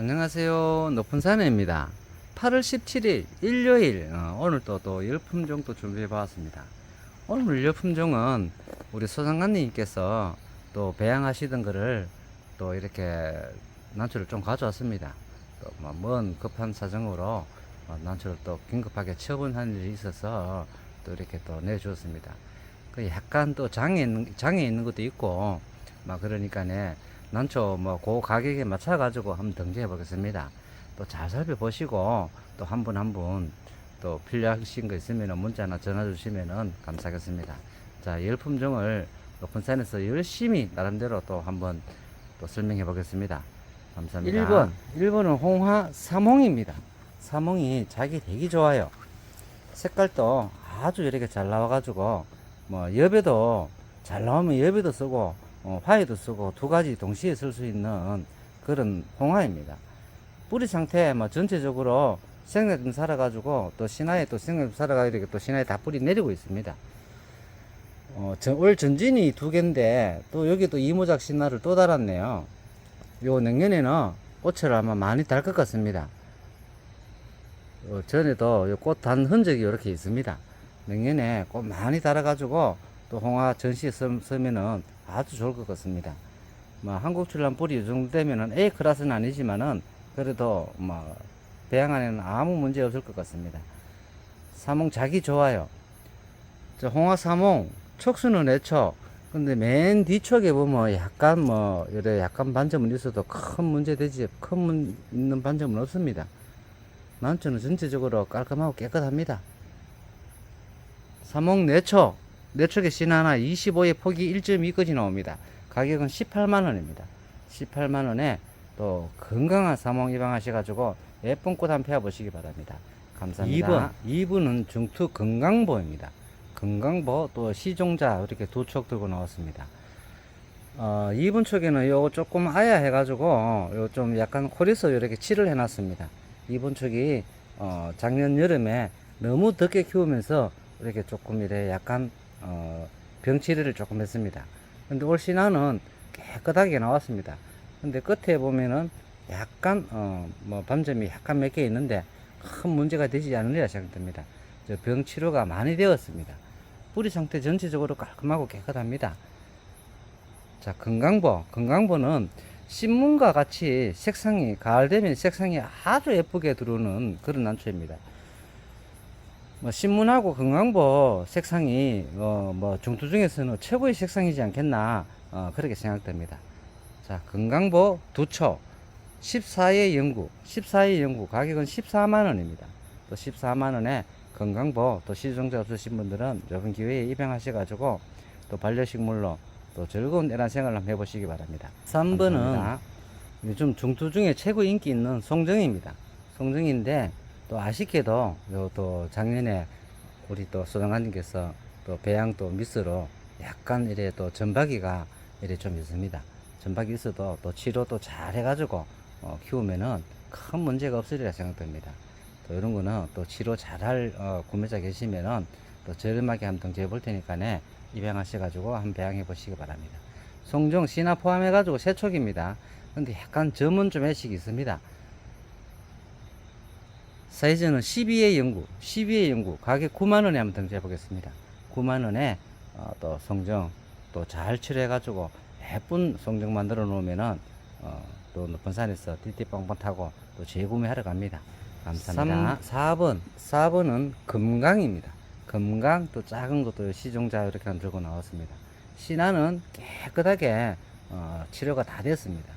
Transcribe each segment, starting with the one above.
안녕하세요. 높은 산에입니다. 8월 17일 일요일 어, 오늘 또, 또 열품종 또 준비해 봤습니다. 오늘 열품종은 우리 소장관님께서 또 배양하시던 거를 또 이렇게 난초를 좀 가져왔습니다. 또먼 급한 사정으로 어, 난초를 또 긴급하게 처분한 일이 있어서 또 이렇게 또 내주었습니다. 그 약간 또 장에 있는, 장에 있는 것도 있고 막 그러니까네 난초 뭐그 가격에 맞춰 가지고 한번 등재해 보겠습니다. 또 잘 살펴보시고 또 한 분 한 분 또 필요하신 거 있으면 문자나 전화 주시면 감사하겠습니다. 자, 열품종을 높은 산에서 열심히 나름대로 또 한번 또 설명해 보겠습니다. 감사합니다. 1번, 1번은 홍화 삼홍입니다. 삼홍이 자기 되게 좋아요. 색깔도 아주 이렇게 잘 나와가지고 뭐 엽에도 잘 나오면 엽에도 쓰고 어, 화에도 쓰고 두 가지 동시에 쓸 수 있는 그런 홍화입니다. 뿌리 상태 뭐 전체적으로 생각좀 살아가지고 또 신화에 또 생각 살아가 이렇게 또 신화에 다 뿌리 내리고 있습니다. 어, 저, 올 전진이 두 개인데 또 여기 또 이모작 신화를 또 달았네요. 요 내년에는 꽃을 아마 많이 달 것 같습니다. 어, 전에도 꽃 단 흔적이 이렇게 있습니다. 내년에 꽃 많이 달아가지고 또 홍화 전시에 쓰, 쓰면은 아주 좋을 것 같습니다. 뭐 한국 출란 뿌리 이 정도 되면은 A 클래스는 아니지만은 그래도 뭐 배양 안에는 아무 문제 없을 것 같습니다. 사몽 자기 좋아요. 저 홍화 사몽 촉수는 애초 근데 맨 뒤쪽에 보면 약간 뭐 이래 약간 반점은 있어도 큰 문제 되지 큰 문, 있는 반점은 없습니다. 난초는 전체적으로 깔끔하고 깨끗합니다. 사몽 내초 내초계 신 하나 25에 폭이 1.2까지 나옵니다. 가격은 18만원입니다. 18만원에 또 건강한 사몽 입양하셔가지고 예쁜 꽃한 피워 보시기 바랍니다. 감사합니다. 2번, 2번은 중투 건강보입니다. 건강보 또 시종자 이렇게 두 촉 들고 나왔습니다. 어, 2번 촉에는 요거 조금 아야 해가지고 요 좀 약간 코리서 이렇게 칠을 해놨습니다. 2번 촉이 어, 작년 여름에 너무 덥게 키우면서 이렇게 조금 이래 약간 어, 병치료를 조금 했습니다. 근데 올 신화는 깨끗하게 나왔습니다. 근데 끝에 보면은 약간 어, 뭐 반점이 약간 몇 개 있는데 큰 문제가 되지 않으리라 생각됩니다. 저 병치료가 많이 되었습니다. 뿌리 상태 전체적으로 깔끔하고 깨끗합니다. 자, 건강보. 건강보는 신문과 같이 색상이, 가을 되면 색상이 아주 예쁘게 들어오는 그런 난초입니다. 뭐 신문하고 건강보 색상이 어, 뭐 중투 중에서는 최고의 색상이지 않겠나 어, 그렇게 생각됩니다. 자, 건강보 두초 14의 연구, 14의 연구 가격은 14만 원입니다. 또 14만 원에 건강보 또 시종자 없으신 분들은 이번 기회에 입양하셔 가지고 또 반려식물로 또 즐거운 애란 생활을 한번 해보시기 바랍니다. 3번은 요즘 중투 중에 최고 인기 있는 송정입니다. 송정인데 또 아쉽게도 요 또 작년에 우리 또 소장관님께서 또 배양 또 미스로 약간 이래 또 전박이가 이래 좀 있습니다. 전박이 있어도 또 치료 또잘 해가지고 어, 키우면은 큰 문제가 없으리라 생각됩니다. 또 이런 거는 또 치료 잘할 어, 구매자 계시면은 또 저렴하게 한번 재볼 테니까네 입양하셔가지고 한번 배양해 보시기 바랍니다. 송정 씨나 포함해가지고 세 촉입니다. 근데 약간 점은 좀 애식이 있습니다. 사이즈는 12의 연구, 12의 연구, 가격 9만원에 한번 등재해 보겠습니다. 9만원에 어, 또 송정 또 잘 칠해 가지고 예쁜 송정 만들어 놓으면은 어, 또 높은 산에서 띠띠빵빵 타고 또 재구매하러 갑니다. 감사합니다. 3, 4번, 4번은 금강입니다. 금강 또 작은 것도 시종자 이렇게 한 들고 나왔습니다. 신화는 깨끗하게 어, 치료가 다 됐습니다.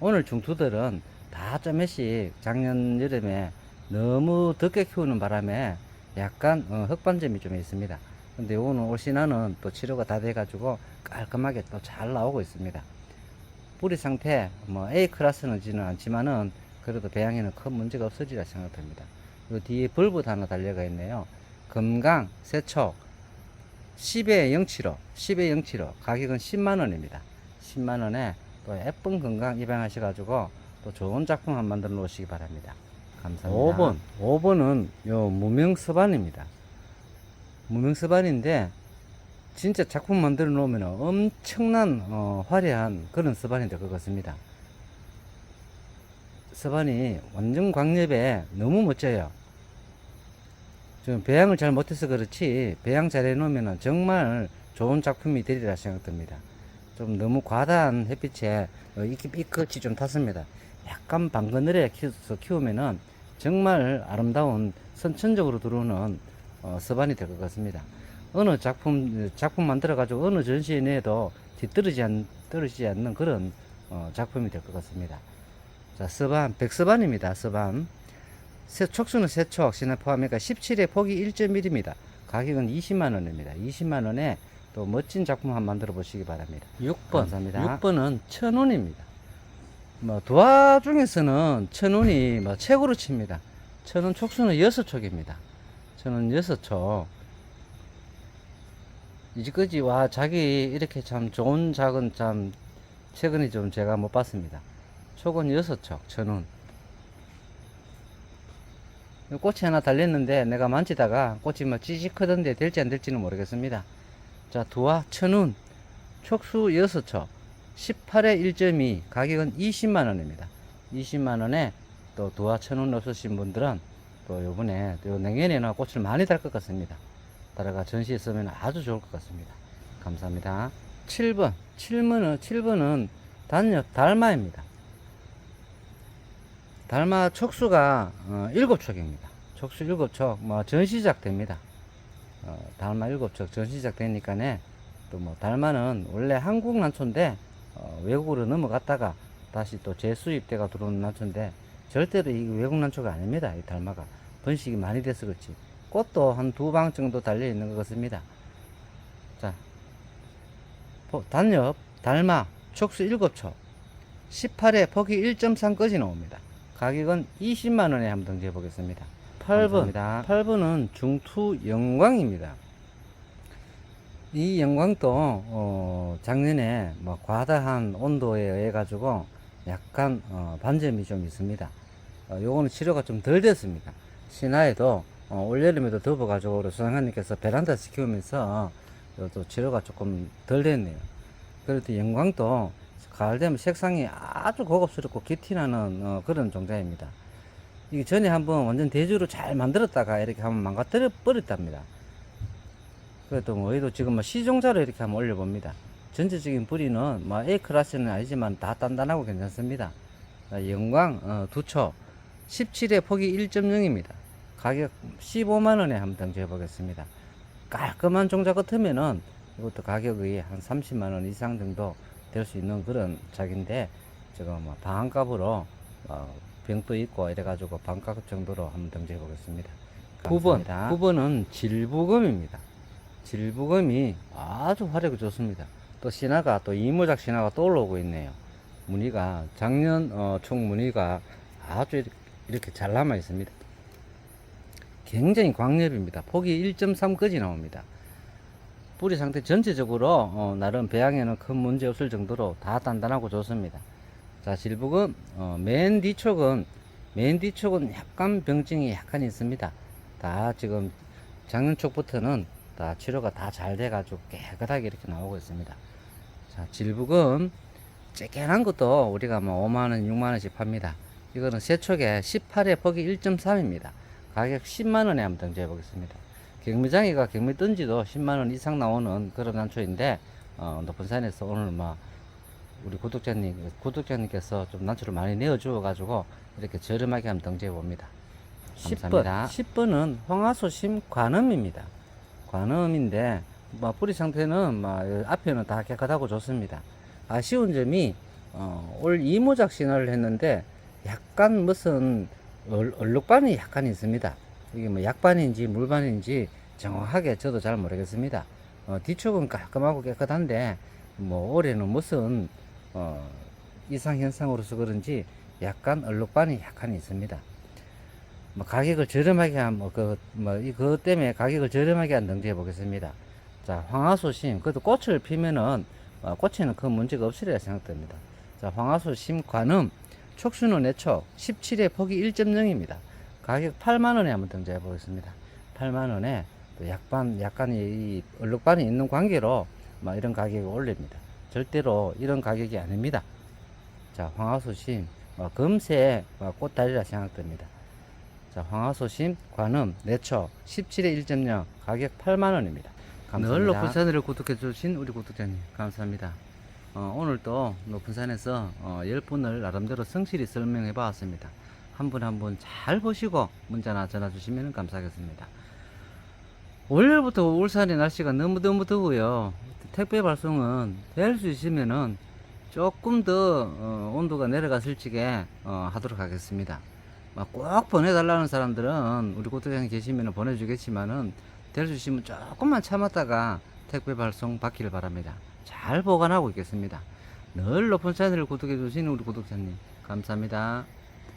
오늘 중투들은 다 좀씩 작년 여름에 너무 덥게 키우는 바람에 약간 어, 흑반점이 좀 있습니다. 근데 오늘 올 신화는 또 치료가 다 돼가지고 깔끔하게 또 잘 나오고 있습니다. 뿌리 상태 뭐 A 클래스는 지는 않지만은 그래도 배양에는 큰 문제가 없으리라 생각됩니다. 요 뒤에 벌붓 하나 달려가 있네요. 금강 세척 10에 075 10에 075 가격은 10만원입니다. 10만원에 또 예쁜 건강 입양하셔가지고 또 좋은 작품 한 만들어 놓으시기 바랍니다. 감사합니다. 5번 5번은 요 무명서반입니다. 무명서반인데 진짜 작품 만들어 놓으면 엄청난 어, 화려한 그런 서반이 될 것 같습니다. 서반이 완전 광엽에 너무 멋져요. 지금 배양을 잘 못해서 그렇지 배양 잘 해놓으면 정말 좋은 작품이 되리라 생각됩니다. 좀 너무 과다한 햇빛에 어, 이, 이 끝이 좀 탔습니다. 약간 방그늘에 키워서 키우면은 정말 아름다운 선천적으로 들어오는 어, 서반이 될 것 같습니다. 어느 작품 작품 만들어 가지고 어느 전시회 내에도 뒤떨어지지 않, 떨어지지 않는 그런 어, 작품이 될 것 같습니다. 자, 서반 백서반입니다. 서반 세, 촉수는 세촉 신화 포함해가 17에 폭이 1.1입니다. 가격은 20만 원입니다. 20만 원에 또 멋진 작품 한번 만들어 보시기 바랍니다. 6번 감사합니다. 6번은 천운입니다. 뭐 도화 중에서는 천운이 뭐 최고로 칩니다. 천운 촉수는 여섯 촉입니다. 천운 여섯 촉. 이제까지 와 자기 이렇게 참 좋은 작은 참 최근에 좀 제가 못 봤습니다. 촉은 여섯 촉 천운. 꽃이 하나 달렸는데 내가 만지다가 꽃이 막 찌직하던데 될지 안 될지는 모르겠습니다. 자, 두화 천운 촉수 여섯 촉 18에 1.2 가격은 20만 원입니다. 20만 원에 또 두화 천운 없으신 분들은 또 요번에 또 내년에는 꽃을 많이 달 것 같습니다. 따라가 전시에 쓰면 아주 좋을 것 같습니다. 감사합니다. 7번 7번은 7번은 단엽 달마입니다. 달마 촉수가 어, 7촉입니다. 촉수 7촉 뭐 전시작 됩니다. 어, 달마 7촉 전시작 되니까네 또 뭐 달마는 원래 한국 난초인데 어, 외국으로 넘어갔다가 다시 또 재수입대가 들어오는 난초인데 절대로 이 외국 난초가 아닙니다. 이 달마가 번식이 많이 돼서 그렇지 꽃도 한 두 방 정도 달려 있는 것 같습니다. 자 포- 단엽 달마 촉수 7촉 18에 폭이 1.3까지 나옵니다. 가격은 20만 원에 한번 등재해 보겠습니다. 8번. 8번은 중투 영광입니다. 이 영광도 어, 작년에 뭐 과다한 온도에 의해 가지고 약간 어, 반점이 좀 있습니다. 어, 요거는 치료가 좀 덜 됐습니다. 신화에도 어, 올여름에도 더워 가지고 우리 수상관님께서 베란다에서 키우면서 또 치료가 조금 덜 됐네요. 그래도 영광도 가을 되면 색상이 아주 고급스럽고 기티나는 어, 그런 종자입니다. 이게 전에 한번 완전 대주로 잘 만들었다가 이렇게 한번 망가뜨려 버렸답니다. 그래도 뭐 저희도 지금 뭐 시종자로 이렇게 한번 올려봅니다. 전체적인 뿌리는 뭐 A 클래스는 아니지만 다 단단하고 괜찮습니다. 자, 영광 어, 두초 17에 폭이 1.0입니다. 가격 15만 원에 한번 등재해 보겠습니다. 깔끔한 종자 같으면은 이것도 가격이 한 30만 원 이상 정도 될 수 있는 그런 작인데 지금 뭐 방값으로 어, 병도 있고 이래가지고 반가급 정도로 한번 등재해 보겠습니다. 9번, 9번은 질부금입니다. 질부금이 아주 화력이 좋습니다. 또 신화가 또 이모작 신화가 또 올라오고 있네요. 무늬가 작년 어, 총 무늬가 아주 이렇게, 잘 남아 있습니다. 굉장히 광엽입니다. 폭이 1.3까지 나옵니다. 뿌리 상태 전체적으로 어, 나름 배양에는 큰 문제 없을 정도로 다 단단하고 좋습니다. 자, 질북은 어, 맨 뒤쪽은 맨 뒤쪽은 약간 병증이 약간 있습니다. 다 지금 작년 쪽부터는 다 치료가 다 잘 돼가지고 깨끗하게 이렇게 나오고 있습니다. 자, 질북은 쬐끈한 것도 우리가 뭐 5만원, 6만원씩 팝니다. 이거는 세촉에 18에 폭이 1.3입니다. 가격 10만원에 한번 등재해 보겠습니다. 경매장이가 경매 던지도 10만원 이상 나오는 그런 난초인데, 어, 높은 산에서 오늘 뭐, 우리 구독자님, 구독자님께서 좀 난초를 많이 내어주어가지고, 이렇게 저렴하게 한번 등재해 봅니다. 10번. 10번은 황화소 심 관음입니다. 관음인데, 뭐, 뿌리 상태는, 뭐, 앞에는 다 깨끗하고 좋습니다. 아쉬운 점이, 어, 올 이모작 신화를 했는데, 약간 무슨, 얼, 얼룩반이 약간 있습니다. 이게 뭐 약반인지 물반인지 정확하게 저도 잘 모르겠습니다. 어, 뒤쪽은 깔끔하고 깨끗한데, 뭐, 올해는 무슨, 어, 이상 현상으로서 그런지 약간 얼룩반이 약간 있습니다. 뭐 가격을 저렴하게 한, 뭐, 그, 뭐, 이, 그것 때문에 가격을 저렴하게 한 등재해 보겠습니다. 자, 황화소심. 그래도 꽃을 피면은, 어, 꽃에는 큰 문제가 없으리라 생각됩니다. 자, 황화소심 관음. 촉수는 내촉. 17에 폭이 1.0입니다. 가격 8만원에 한번 등재해 보겠습니다. 8만원에 또 약반, 약간 이 얼룩반이 있는 관계로 뭐 이런 가격을 올립니다. 절대로 이런 가격이 아닙니다. 자, 황화소심 어, 금세 어, 꽃달이라 생각됩니다. 자, 황화소심, 관음, 내초 17에 1.0 가격 8만원입니다. 늘 높은 산을 구독해 주신 우리 구독자님 감사합니다. 어, 오늘 또 높은 산에서 어, 10분을 나름대로 성실히 설명해 봤습니다. 한 분 한 분 잘 보시고 문자나 전화 주시면 감사하겠습니다. 월요일부터 울산의 날씨가 너무너무 더워요. 택배 발송은 될 수 있으면은 조금 더 어, 온도가 내려갔을 적에 어, 하도록 하겠습니다. 막 꼭 보내달라는 사람들은 우리 구독자님 계시면 보내주겠지만은 있으면 조금만 참았다가 택배 발송 받기를 바랍니다. 잘 보관하고 있겠습니다. 늘 높은 채널을 구독해 주신 우리 구독자님 감사합니다.